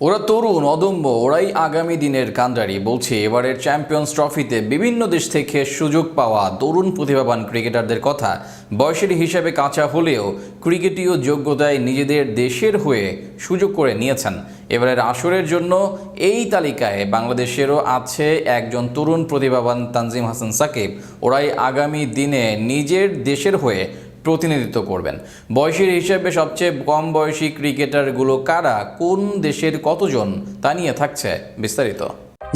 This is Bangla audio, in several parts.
ওরা তরুণ, অদম্য, ওরাই আগামী দিনের কান্ডারি বলছে এবারের চ্যাম্পিয়ন্স ট্রফিতে বিভিন্ন দেশ থেকে সুযোগ পাওয়া তরুণ প্রতিভাবান ক্রিকেটারদের কথা। বয়সের হিসাবে কাঁচা হলেও ক্রিকেটীয় যোগ্যতায় নিজেদের দেশের হয়ে সুযোগ করে নিয়েছেন। এবারের আসরের জন্য এই তালিকায় বাংলাদেশেরও আছে একজন তরুণ প্রতিভাবান তানজিম হাসান সাকিব। ওরাই আগামী দিনে নিজের দেশের হয়ে প্রতিনিধিত্ব করবেন। বয়সের হিসেবে সবচেয়ে কম বয়সী ক্রিকেটারগুলো কারা? কোন দেশের কতজন? তা নিয়ে থাকছে বিস্তারিত।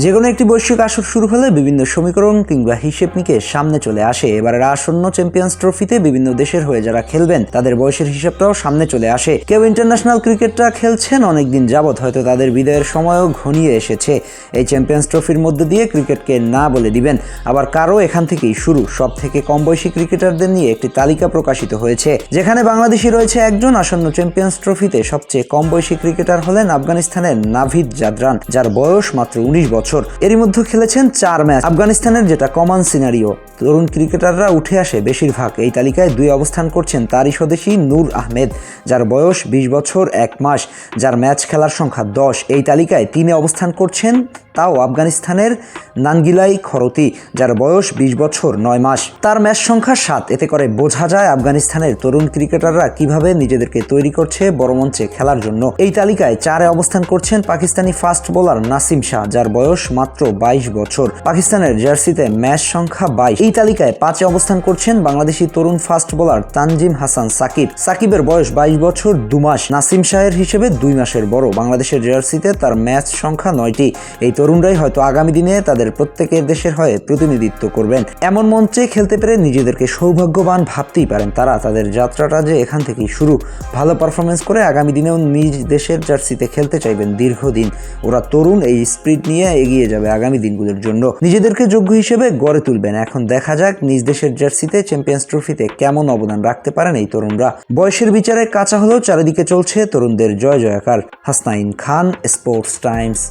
যে কোনো একটি বৈশ্বিক আসর শুরু হলে বিভিন্ন সমীকরণ কিংবা হিসেব নিকেশ সামনে চলে আসে। এবারের আসন্ন চ্যাম্পিয়ন্স ট্রফিতে বিভিন্ন দেশের হয়ে যারা খেলবেন, তাদের বয়সের হিসাবটাও সামনে চলে আসে। কেউ ইন্টারন্যাশনাল ক্রিকেটটা খেলছেন অনেকদিন যাবৎ, হয়তো তাদের বিদায়ের সময়ও ঘনিয়ে এসেছে। এই চ্যাম্পিয়ন্স ট্রফির মধ্যে দিয়ে ক্রিকেটকে না বলে দিবেন। আবার কারও এখান থেকেই শুরু। সব থেকে কম বয়সী ক্রিকেটারদের নিয়ে একটি তালিকা প্রকাশিত হয়েছে। যেখানে বাংলাদেশি রয়েছে একজন আসন্ন চ্যাম্পিয়ন্স ট্রফিতে সবচেয়ে কম বয়সী ক্রিকেটার হলেন আফগানিস্তানের নাভিদ জাদরান, যার বয়স মাত্র উনিশ বছর। এরই মধ্যে খেলেছেন চার ম্যাচ। আফগানিস্তানের যেটা কমন সিনারিও তরুণ ক্রিকেটাররা উঠে আসে বেশিরভাগ। এই তালিকায় দুই অবস্থান করছেন তারই স্বদেশী নূর আহমেদ, যার বয়স বিশ বছর এক মাস, যার ম্যাচ খেলার সংখ্যা দশ। এই তালিকায় তিনে অবস্থান করছেন তাও আফগানিস্তানের নানগিলাই খরতি, যার বয়স বিশ বছর নয় মাস। তার ম্যাচ সংখ্যা সাত। এতে করে বোঝা যায় আফগানিস্তানের তরুণ ক্রিকেটাররা কীভাবে নিজেদেরকে তৈরি করছে বড় মঞ্চে খেলার জন্য। এই তালিকায় চারে অবস্থান করছেন পাকিস্তানি ফাস্ট বোলার নাসিম শাহ, যার বয়স মাত্র বাইশ বছর। পাকিস্তানের জার্সিতে ম্যাচ সংখ্যা বাইশ। এই তালিকায় পাঁচে অবস্থান করছেন বাংলাদেশি তরুণ ফাস্ট বোলার তানজিম হাসান সাকিব। সাকিবের বয়স বাইশ বছর দু মাস। নাসিম শাহের হিসেবে দুই মাসের বড়। বাংলাদেশের জার্সিতে তার ম্যাচ সংখ্যা নয়টি। এই তরুণরাই হয়তো আগামী দিনে তাদের প্রত্যেকের দেশের হয়ে প্রতিনিধিত্ব করবেন। এমন মঞ্চে খেলতে পেরে নিজেদেরকে সৌভাগ্যবান ভাবতেই পারেন তারা। তাদের যাত্রাটা যে এখান থেকেই শুরু। ভালো পারফরমেন্স করে আগামী দিনেও নিজ দেশের জার্সিতে খেলতে চাইবেন দীর্ঘদিন। ওরা তরুণ, এই স্পিড নিয়ে এগিয়ে যাবে আগামী দিনগুলোর জন্য। নিজেদেরকে যোগ্য হিসেবে গড়ে তুলবেন। এখন দেখা যাক নিজ দেশের জার্সিতে চ্যাম্পিয়ন্স ট্রফিতে কেমন অবদান রাখতে পারেন এই তরুণরা। বয়সের বিচারে কাঁচা হলেও চারিদিকে চলছে তরুণদের জয় জয়াকার হাসনাইন খান, স্পোর্টস টাইমস।